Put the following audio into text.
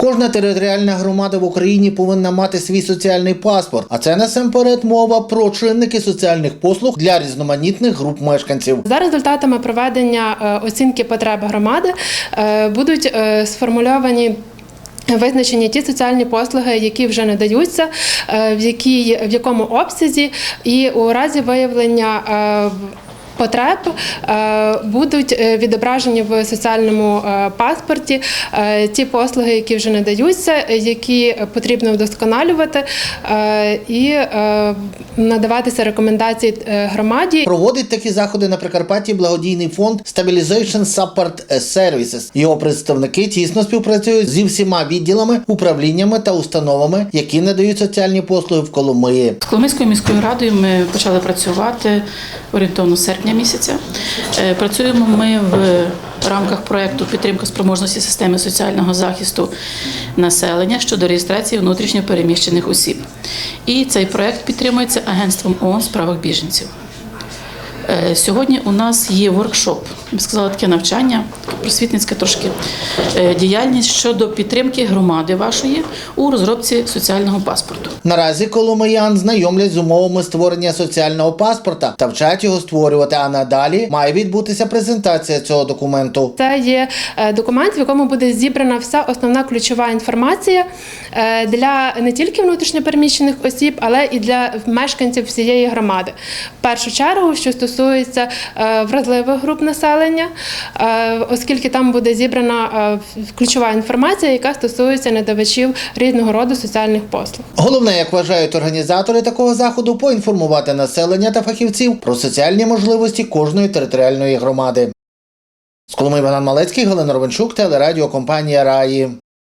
Кожна територіальна громада в Україні повинна мати свій соціальний паспорт, а це насамперед мова про чинники соціальних послуг для різноманітних груп мешканців. За результатами проведення е, оцінки потреб громади е, будуть е, сформульовані. Визначені ті соціальні послуги, які вже надаються, в, якій, в якому обсязі, і у разі виявлення потреб будуть е, відображені в соціальному е, паспорті е, ті послуги, які вже надаються, які потрібно вдосконалювати, і надаватися рекомендації громаді. Проводить такі заходи на Прикарпатті благодійний фонд Stabilization Support Services. Його представники тісно співпрацюють зі всіма відділами, управліннями та установами, які надають соціальні послуги в Коломиї. З Коломийською міською радою ми почали працювати орієнтовно з серпня місяця. Е, Працюємо ми в рамках проєкту підтримка спроможності системи соціального захисту населення щодо реєстрації внутрішньо переміщених осіб. І цей проєкт підтримується агентством ООН в справах біженців. Е, Сьогодні у нас є воркшоп, я б сказала, таке навчання, просвітницька трошки е, діяльність щодо підтримки громади вашої у розробці соціального паспорту. Наразі коломиян знайомлять з умовами створення соціального паспорта та вчать його створювати. А надалі має відбутися презентація цього документу. Це є е, документ, в якому буде зібрана вся основна ключова інформація для не тільки внутрішньопереміщених осіб, але і для мешканців всієї громади. В першу чергу, що стосується е, вразливих груп населення, е, оскільки там буде зібрана е, ключова інформація, яка стосується надавачів різного роду соціальних послуг. Головне, як вважають організатори такого заходу, поінформувати населення та фахівців про соціальні можливості кожної територіальної громади. З Коломи Іван Малецький, Галина Ровенчук, телерадіокомпанія Раї.